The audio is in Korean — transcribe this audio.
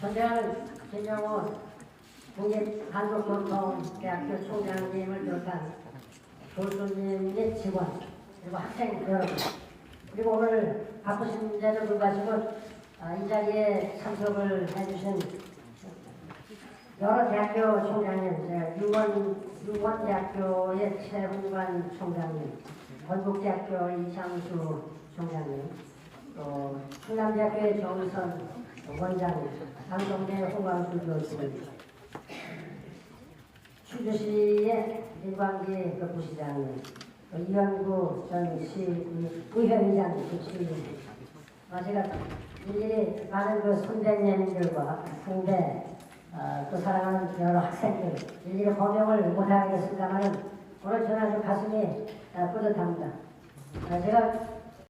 존경하는 김영호 국립한국건강대학교 총장님을 비롯한 교수님 및 직원 그리고 학생 여러분 그리고 오늘 바쁘신 데도 불구하고 아, 이 자리에 참석을 해주신 여러 대학교 총장님, 유원, 유원대학교의 최훈관 총장님, 건국대학교 이창수 총장님, 또 충남대학교의 정선 원장님, 강동대 홍광수 교수, 추주시의 민광기 그 부시장님, 또 이현구 전시 의회의장 주치님, 아, 제가 일일이 많은 그 선배님들과 상대 어, 또 사랑하는 여러 학생들 일일이 범용을 못하겠습니다만 오늘 저는 아주 가슴이 어, 뿌듯합니다. 어, 제가